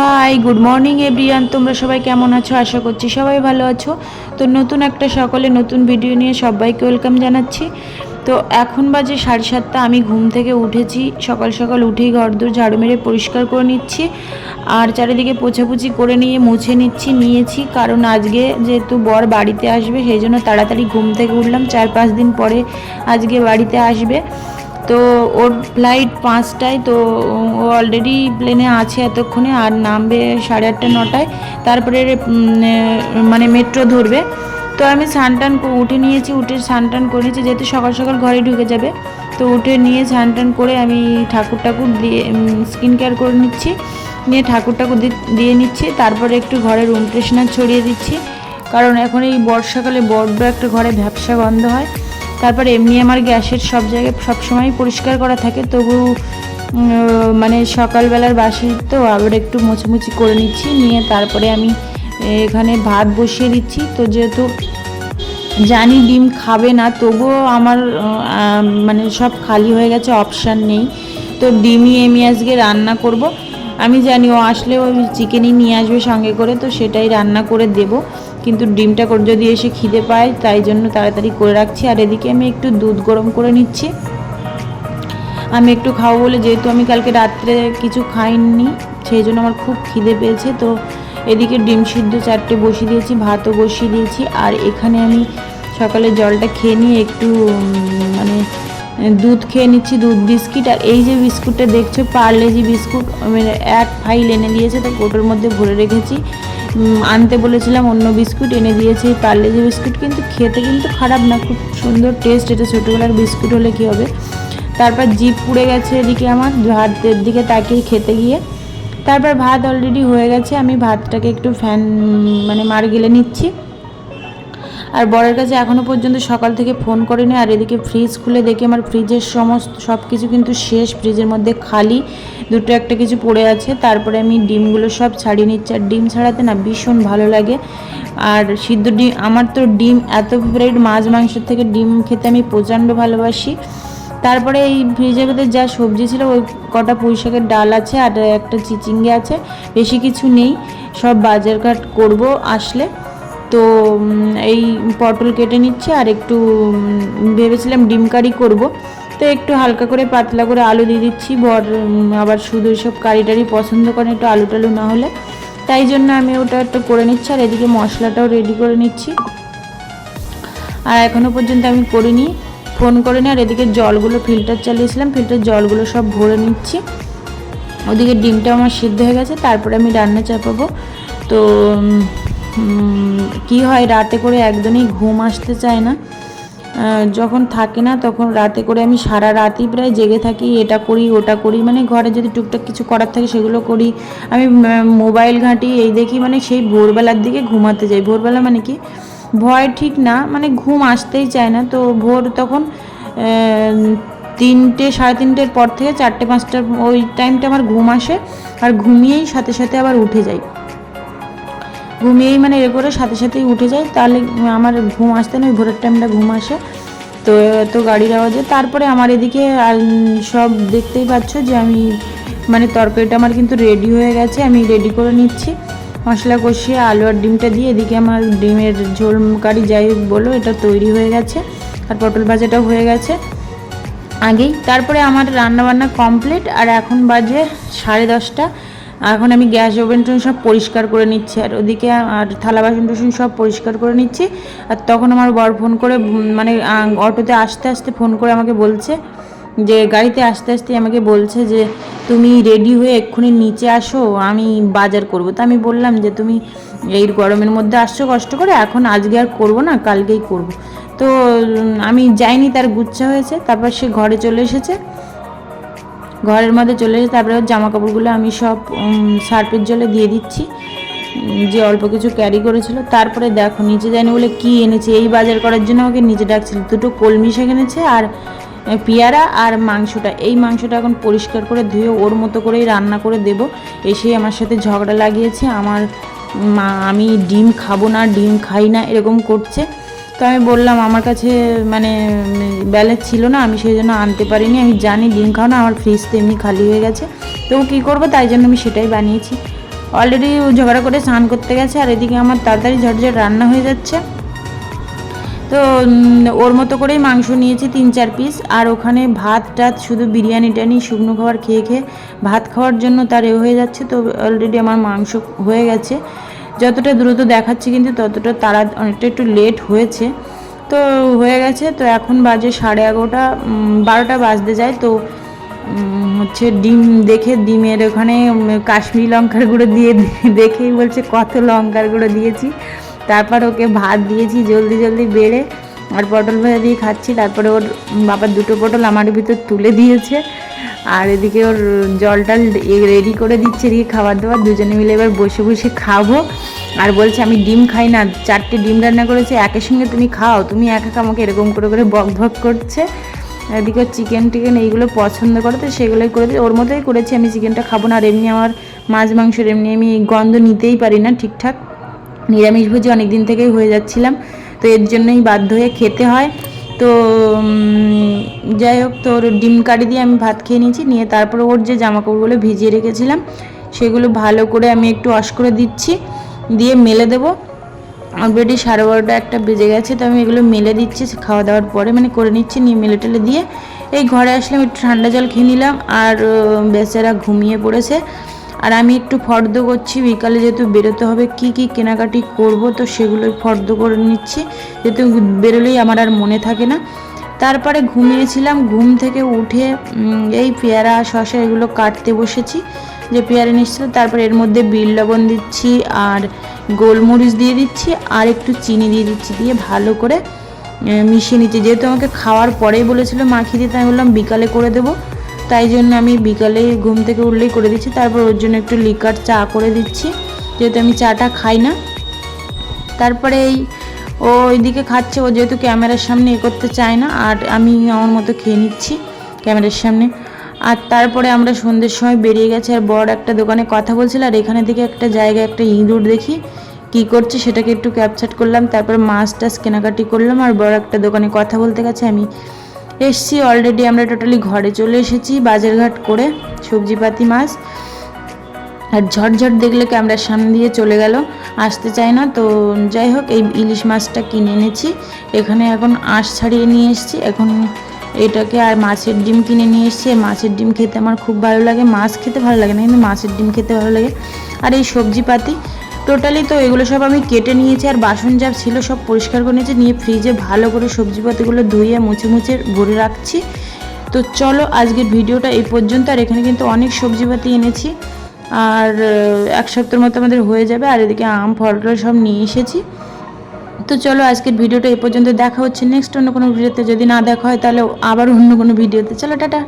Hi good morning everyone তোমরা সবাই কেমন আছো? আশা করছি সবাই ভালো আছো। তো নতুন একটা সকলে নতুন ভিডিও নিয়ে সবাইকে ওয়েলকাম জানাচ্ছি। তো এখন বাজে সাড়ে সাতটা। আমি ঘুম থেকে উঠেছি। সকাল সকাল উঠেই ঘরদোর ঝাড়ু মেরে পরিষ্কার করে নিচ্ছি। আর চারিদিকে পোছাপুছি করে নিয়ে মুছে নিচ্ছি, নিয়েছি। কারণ আজকে যেহেতু বর বাড়িতে আসবে, সেই জন্য তাড়াতাড়ি ঘুম থেকে উঠলাম। চার পাঁচ দিন পরে আজকে বাড়িতে আসবে। তো ওর ফ্লাইট পাঁচটায়, তো ও অলরেডি প্লেনে আছে এতক্ষণে, আর নামবে সাড়ে আটটা, নটায়। তারপরে মানে মেট্রো ধরবে। তো আমি টান উঠে নিয়েছি, উঠে স্নান টান করে নিয়েছি, যেহেতু সকাল সকাল ঘরে ঢুকে যাবে। তো উঠে নিয়ে টান করে আমি ঠাকুর ঠাকুর দিয়ে স্কিন কেয়ার করে নিচ্ছি। নিয়ে ঠাকুর ঠাকুর দিয়ে নিচ্ছি। তারপরে একটু ঘরে রুম ফ্রেশনার ছড়িয়ে দিচ্ছি। কারণ এখন এই বর্ষাকালে বড্ড একটা ঘরে ভ্যাবসা গন্ধ হয়। তারপর এমনি আমার গ্যাসের সব জায়গায় সবসময় পরিষ্কার করা থাকে, তবু মানে সকালবেলার বাসি তো আবার একটু মোছামুছি করে নিচ্ছি, নিয়ে তারপরে আমি এখানে ভাত বসিয়ে দিচ্ছি। তো যেহেতু জানি ডিম খাবে না, তবুও আমার মানে সব খালি হয়ে গেছে, অপশান নেই। তো ডিমই আমি আজকে রান্না করব। আমি জানি ও আসলে ওই চিকেনই নিয়ে আসবে সঙ্গে করে, তো সেটাই রান্না করে দেব। কিন্তু ডিমটা যদি এসে খিদে পায়, তাই জন্য তাড়াতাড়ি করে রাখছি। আর এদিকে আমি একটু দুধ গরম করে নিচ্ছি। আমি একটু খাব বলে যেহেতু আমি কালকে রাত্রে কিছু খাইনি, সেই জন্য আমার খুব খিদে পেয়েছে। তো এদিকে ডিম সিদ্ধ চারটে বসিয়ে দিয়েছি, ভাতও বসিয়ে দিয়েছি। আর এখানে আমি সকালে জলটা খেয়ে নিয়ে একটু মানে দুধ খেয়ে নিচ্ছি, দুধ বিস্কিট। আর এই যে বিস্কুটটা দেখছ পার্লেজি বিস্কুট মানে এক ফাইল এনে দিয়েছে তো কোটোর মধ্যে ভরে রেখেছি। আনতে বলেছিলাম, অন্য বিস্কুট এনে দিয়েছি। পার্লে যে বিস্কুট, কিন্তু খেতে কিন্তু খারাপ না, খুব সুন্দর টেস্ট এটা ছোটোবেলার বিস্কুট হলে কী হবে? তারপর জিপ পুড়ে গেছে এদিকে আমার, ভাতের দিকে তাকিয়ে খেতে গিয়ে। তারপর ভাত অলরেডি হয়ে গেছে, আমি ভাতটাকে একটু ফ্যান মানে মার গেলে নিচ্ছি। আর বরের কাছে এখনও পর্যন্ত সকাল থেকে ফোন করিনি, আর এদিকে ফ্রিজ খুলে দেখি আমার ফ্রিজের সমস্ত সব কিছু কিন্তু শেষ। ফ্রিজের মধ্যে খালি দুটো একটা কিছু পড়ে আছে, তারপরে আমি ডিমগুলো সব ছাড়িয়ে নিচ্ছি। আর ডিম ছাড়াতে না ভীষণ ভালো লাগে। আর সিদ্ধ ডিম, আমার তো ডিম এত ফেভারিট মাছ মাংসের থেকে ডিম খেতে আমি প্রচণ্ড ভালোবাসি। তারপরে এই ফ্রিজের ভেতরে যা সবজি ছিল, ওই কটা পুঁই শাকের ডাল আছে আর একটা চিচিঙ্গে আছে, বেশি কিছু নেই। সব বাজারঘাট করব আসলে। তো এই পটল কেটে নিচ্ছে আর একটু ভেবেছিলাম ডিম কারি করব। তো একটু হালকা করে পাতলা করে আলু দিয়ে দিচ্ছি। বর আবার শুধু সব কারি টারি পছন্দ করেন একটু আলু টালু না হলে। তাই জন্য আমি ওটা একটু করে নিচ্ছি আর এদিকে মশলাটাও রেডি করে নিচ্ছি। আর এখনও পর্যন্ত আমি করিনি, ফোন করে নি আর এদিকে জলগুলো ফিল্টার চালিয়েছিলাম, ফিল্টার জলগুলো সব ভরে নিচ্ছি। ওদিকে ডিমটা আমার সিদ্ধ হয়ে গেছে, তারপরে আমি রান্না চাপাবো। তো কি হয়, রাতে করে একদমই ঘুম আসতে চায় না। যখন থাকে না তখন রাতে করে আমি সারা রাতই প্রায় জেগে থাকি, এটা করি, ওটা করি। মানে ঘরে যদি টুকটাক কিছু করার থাকে সেগুলো করি। আমি মোবাইল ঘাঁটি, এই দেখি মানে সেই ভোরবেলার দিকে ঘুমাতে যাই। ভোরবেলা মানে কি? ভয় ঠিক না মানে ঘুম আসতেই চায় না। তো ভোর তখন তিনটে, সাড়ে তিনটের পর থেকে চারটে, পাঁচটার, ওই টাইমটা আমার ঘুম আসে। আর ঘুমিয়েই সাথে সাথে আবার উঠে যাই। ঘুমিয়েই মানে এ করে সাথে সাথেই উঠে যাই তাহলে আমার ঘুম আসতে না ওই ভোরের টাইমটা ঘুম আসে। তো এত গাড়ির আওয়াজে তারপরে আমার এদিকে সব দেখতেই পাচ্ছ যে আমি মানে তরকারিটা আমার কিন্তু রেডি হয়ে গেছে, আমি রেডি করে নিচ্ছি। মশলা কষিয়ে আলু আর ডিমটা দিয়ে এদিকে আমার ডিমের ঝোল কারি যাই বলো, এটা তৈরি হয়ে গেছে আর পটল ভাজাটাও হয়ে গেছে আগেই। তারপরে আমার রান্না বান্না কমপ্লিট আর এখন বাজে সাড়ে দশটা। এখন আমি গ্যাস ওভেন টোভেন সব পরিষ্কার করে নিচ্ছি, আর ওদিকে আর থালা বাসন টাসন সব পরিষ্কার করে নিচ্ছি। আর তখন আমার বর ফোন করে মানে অটোতে আসতে আসতে ফোন করে আমাকে বলছে যে, গাড়িতে আসতে আসতে আমাকে বলছে যে, তুমি রেডি হয়ে এক্ষুনি নিচে আসো, আমি বাজার করব। তা আমি বললাম যে, তুমি এই গরমের মধ্যে আসছো কষ্ট করে, এখন আজকে আর করব না, কালকেই করব। তো আমি যাইনি, তার গুচ্ছা হয়েছে, তারপর সে ঘরে চলে এসেছে। ঘরের মধ্যে চলে এসে তারপরে জামা কাপড়গুলো আমি সব উম, সার্ফের জলে দিয়ে দিচ্ছি। যে অল্প কিছু ক্যারি করেছিল। তারপরে দেখো নিচে যায়নি বলে কি এনেছে এই বাজার করার জন্য আমাকে নিচে ডাকছিল। দুটো কলমি শাক এনেছে আর পেয়ারা আর মাংসটা। এই মাংসটা এখন পরিষ্কার করে ধুয়ে ওর মতো করেই রান্না করে দেব। এসেই আমার সাথে ঝগড়া লাগিয়েছে। আমার মা আমি ডিম খাব না ডিম খাই না এরকম করছে। তো আমি বললাম, আমার কাছে মানে ব্যালেন্স ছিল না, আমি সেই জন্য আনতে পারিনি। আমি জানি ডিম খাও না, আমার ফ্রিজ তো এমনি খালি হয়ে গেছে। তো কী করব? তাই জন্য আমি সেটাই বানিয়েছি। অলরেডি ঝগড়া করে স্নান করতে গেছে, আর এদিকে আমার তাড়াতাড়ি ঝটঝট রান্না হয়ে যাচ্ছে। তো ওর মতো করেই মাংস নিয়েছি, তিন চার পিস আর ওখানে ভাত টাত, শুধু বিরিয়ানি টানি, শুকনো খাবার খেয়ে খেয়ে ভাত খাওয়ার জন্য তার এ হয়ে যাচ্ছে। তো অলরেডি আমার মাংস হয়ে গেছে। যতটা দ্রুত দেখাচ্ছি কিন্তু ততটা তারা অনেকটা একটু লেট হয়েছে। তো হয়ে গেছে, তো এখন বাজে সাড়ে এগারোটা বারোটা বাজতে যায়। তো হচ্ছে ডিম দেখে ডিমের ওখানে কাশ্মীরি লঙ্কার গুঁড়ো দিয়ে দেখেই বলছে কত লঙ্কার গুঁড়ো দিয়েছি। তারপর ওকে ভাত দিয়েছি জলদি জলদি বেড়ে, আর পটল ভাজা দিয়ে খাচ্ছি। তারপরে ওর বাবার দুটো পটল আমার ভিতর তুলে দিয়েছে। আর এদিকে ওর জল টল রেডি করে দিচ্ছে, এদিকে খাবার দাবার, দুজনে মিলে এবার বসে বসে খাব। আর বলছে, আমি ডিম খাই না, চারটে ডিম রান্না করেছে, একের সঙ্গে তুমি খাও, তুমি একা একা আমাকে এরকম করে করে বক বক করছে। এদিকে চিকেন টিকেন এইগুলো পছন্দ করে তো সেগুলোই করে ওর মতোই করেছি, আমি চিকেনটা খাব না, আর এমনি আমার মাছ, মাংসের এমনি আমি গন্ধ নিতেই পারি না ঠিকঠাক। নিরামিষভোজী অনেক দিন থেকেই হয়ে যাচ্ছিলাম, তো এর জন্যই বাধ্য হয়ে খেতে হয়। তো যাই হোক তোর ডিম কারি দিয়ে আমি ভাত খেয়ে নিয়েছি, নিয়ে তারপর ওর যে জামা কাপড়গুলো ভিজিয়ে রেখেছিলাম, সেগুলো ভালো করে আমি একটু ওয়াশ করে দিচ্ছি, দিয়ে মেলে দেবো। অলরেডি সাড়ে বারোটা একটা বেজে গেছে, তো আমি এগুলো মেলে দিচ্ছি খাওয়া দাওয়ার পরে মানে করে নিচ্ছি, নিয়ে মেলে টেলে দিয়ে এই ঘরে আসলাম একটু ঠান্ডা জল খেয়ে নিলাম, আর বেচারা ঘুমিয়ে পড়েছে, আর আমি একটু ফর্দ করছি, বিকালে যেহেতু বেরোতে হবে, কি কি কেনাকাটি করব, তো সেগুলোই ফর্দ করে নিচ্ছি, যেহেতু বেরোলেই আমার আর মনে থাকে না। তারপরে ঘুমিয়েছিলাম, ঘুম থেকে উঠে এই পেয়ারা শশা এগুলো কাটতে বসেছি। যে পেয়ারা নিচ্ছিল তারপরে এর মধ্যে বিল লবণ দিচ্ছি আর গোলমরিচ দিয়ে দিচ্ছি আর একটু চিনি দিয়ে দিচ্ছি দিয়ে ভালো করে মিশিয়ে নিচ্ছি। যেহেতু আমাকে খাওয়ার পরেই বলেছিল মাখিয়ে দিতে আমি বললাম বিকালে করে দেবো। তাই জন্য আমি বিকালে ঘুম থেকে উঠলেই করে দিচ্ছি। তারপর ওর জন্য একটু লিকার চা করে দিচ্ছি। যেহেতু আমি চাটা খাই না। তারপরে এই ও ওইদিকে খাচ্ছে, ও যেহেতু ক্যামেরার সামনে এ করতে চায় না, আর আমি আমার মতো খেয়ে নিচ্ছি ক্যামেরার সামনে। আর তারপরে আমরা সন্ধ্যের সময় বেরিয়ে গেছি, আর বড় একটা দোকানে কথা বলছিল, আর এখানে থেকে একটা জায়গায় একটা ইঁদুর দেখি, কি করছে সেটাকে একটু ক্যাপচার করলাম, তারপর মাছ টাছ কেনাকাটি করলাম, আর বড় একটা দোকানে কথা বলতে গেছে, আমি এসছি অলরেডি আমরা টোটালি ঘরে চলে এসেছি, বাজারঘাট করে সবজিপাতি, মাছ। আর ঝটঝট দেখলে ক্যামেরার সামনে দিয়ে চলে গেল? আসতে চায় না, তো যাই হোক, এই ইলিশ মাছটা কিনে এনেছি। এখানে এখন আঁশ ছাড়িয়ে নিয়ে এসেছি। এখন এটাকে আর মাছের ডিম কিনে নিয়ে এসেছি। মাছের ডিম খেতে আমার খুব ভালো লাগে। মাছ খেতে ভালো লাগে না, কিন্তু মাছের ডিম খেতে ভালো লাগে। আর এই সবজিপাতি, টোটালি তো এগুলো সব আমি কেটে নিয়েছি। আর বাসন যা ছিল সব পরিষ্কার করে নিয়েছি। নিয়ে ফ্রিজে ভালো করে সবজিপাতিগুলো ধুয়ে মুছে মুছে ভরে রাখছি। তো চলো, আজকের ভিডিওটা এই পর্যন্ত। আর এখানে কিন্তু অনেক সবজিপাতি এনেছি। আর এক সপ্তাহের মতো আমাদের হয়ে যাবে। আর এদিকে আম ফল টল সব নিয়ে এসেছি। তো চলো আজকের ভিডিওটা এ পর্যন্ত দেখা হচ্ছে। নেক্সট অন্য কোনো ভিডিওতে যদি না দেখা হয়, তাহলে আবার অন্য কোনো ভিডিওতে। চলো, টাটা।